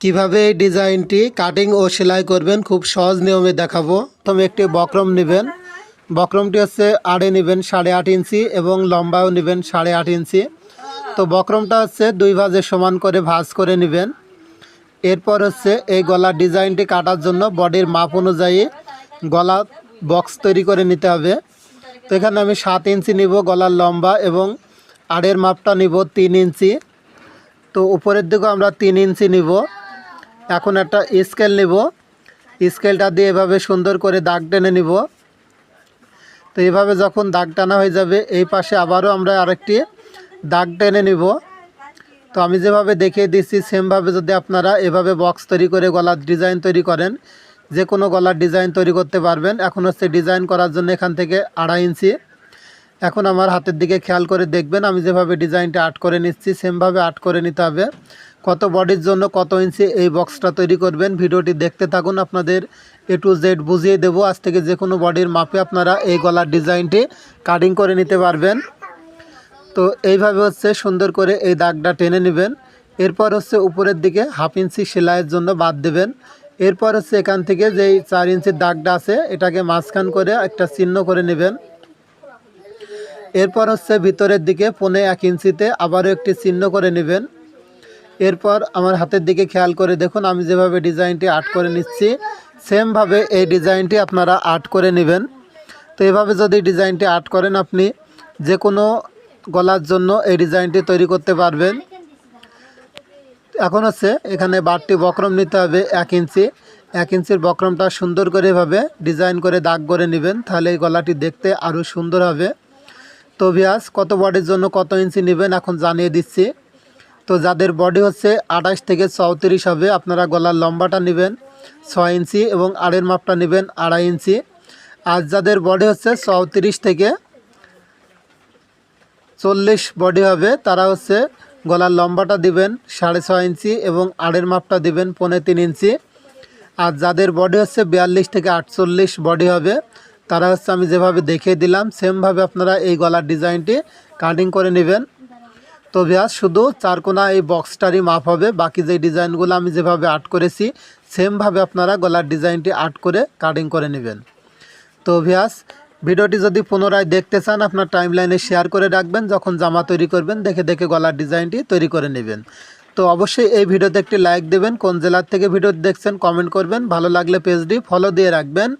কীভাবে এই ডিজাইনটি কাটিং ও সেলাই করবেন খুব সহজ নিয়মে দেখাবো। প্রথমে একটি বক্রম নেবেন। বক্রমটি হচ্ছে আড়ে নেবেন সাড়ে আট ইঞ্চি এবং লম্বাও নেবেন সাড়ে আট ইঞ্চি। তো বক্রমটা হচ্ছে দুই ভাজে সমান করে ভাঁজ করে নেবেন। এরপর হচ্ছে এই গলার ডিজাইনটি কাটার জন্য বডির মাপ অনুযায়ী গলা বক্স তৈরি করে নিতে হবে। তো এখানে আমি সাত ইঞ্চি নিব গলার লম্বা এবং আড়ের মাপটা নিব তিন ইঞ্চি। তো উপরের দিকে আমরা তিন ইঞ্চি নিব। এখন একটা স্কেল নিব। স্কেলটা দিয়ে এভাবে সুন্দর করে দাগ টেনে নিব। তো এভাবে যখন দাগ টানা হয়ে যাবে, এই পাশে আবারও আমরা আরেকটি দাগ টেনে নিব। তো আমি যেভাবে দেখিয়ে দিচ্ছি সেমভাবে যদি আপনারা এভাবে বক্স তৈরি করে গলার ডিজাইন তৈরি করেন যে কোনো গলার ডিজাইন তৈরি করতে পারবেন। এখন হচ্ছে ডিজাইন করার জন্য এখান থেকে আড়াই ইঞ্চি। এখন আমার হাতের দিকে খেয়াল করে দেখবেন, আমি যেভাবে ডিজাইনটা আর্ট করে নিচ্ছি সেমভাবে আর্ট করে নিতে হবে। কত বডির জন্য কত ইঞ্চি এই বক্সটা তৈরি করবেন। ভিডিওটি দেখতে থাকুন, আপনাদের এ টু জেড বুঝিয়ে দেবো। আজ থেকে যে কোনো বডির মাপে আপনারা এই গলার ডিজাইনটি কাটিং করে নিতে পারবেন। তো এইভাবে হচ্ছে সুন্দর করে এই দাগটা টেনে নেবেন। এরপর হচ্ছে উপরের দিকে হাফ ইঞ্চি সেলাইয়ের জন্য বাদ দেবেন। এরপর হচ্ছে এখান থেকে যেই চার ইঞ্চির দাগটা আছে, এটাকে মাঝখান করে একটা চিহ্ন করে নেবেন। এরপর হচ্ছে ভিতরের দিকে পনে এক ইঞ্চিতে আবারও একটি চিহ্ন করে নেবেন। এরপর আমার হাতের দিকে খেয়াল করে দেখুন, আমি যেভাবে ডিজাইনটি আর্ট করে নিচ্ছি, সেমভাবে এই ডিজাইনটি আপনারা আর্ট করে নেবেন। তো এভাবে যদি ডিজাইনটি আর্ট করেন আপনি যে কোনো গলার জন্য এই ডিজাইনটি তৈরি করতে পারবেন। এখন হচ্ছে এখানে বারটি বক্রম নিতে হবে, এক ইঞ্চি। এক ইঞ্চির বক্রমটা সুন্দর করে এভাবে ডিজাইন করে দাগ করে নেবেন, তাহলে এই গলাটি দেখতে আরও সুন্দর হবে। তো ভিয়াস কত বডির জন্য কত ইঞ্চি নেবেন এখন জানিয়ে দিচ্ছি। তো যাদের বডি হচ্ছে আঠাশ থেকে চৌত্রিশ হবে, আপনারা গলার লম্বাটা নেবেন ছয় ইঞ্চি এবং আড়ের মাপটা নেবেন আড়াই ইঞ্চি। আর যাদের বডি হচ্ছে চৌত্রিশ থেকে চল্লিশ বডি হবে, তারা হচ্ছে গলার লম্বাটা দিবেন সাড়ে ছয় ইঞ্চি এবং আড়ের মাপটা দিবেন পৌনে তিন ইঞ্চি। আর যাদের বডি হচ্ছে বিয়াল্লিশ থেকে আটচল্লিশ বডি হবে, তারা হচ্ছে আমি যেভাবে দেখিয়ে দিলাম সেমভাবে আপনারা এই গলার ডিজাইনটি কাটিং করে নেবেন। তো ভিয়াস শুধু চারকোনা এই বক্সটারই মাপ হবে। বাকি যে ডিজাইনগুলো আমি যেভাবে আর্ট করেছি, সেমভাবে আপনারা গলার ডিজাইনটি আর্ট করে কাটিং করে নেবেন। তো ভিয়াস ভিডিওটি যদি পুনরায় দেখতে চান, আপনার টাইম লাইনে শেয়ার করে রাখবেন। যখন জামা তৈরি করবেন, দেখে দেখে গলার ডিজাইনটি তৈরি করে নেবেন। তো অবশ্যই এই ভিডিওতে একটি লাইক দেবেন। কোন জেলার থেকে ভিডিও দেখছেন কমেন্ট করবেন। ভালো লাগলে পেজটি ফলো দিয়ে রাখবেন।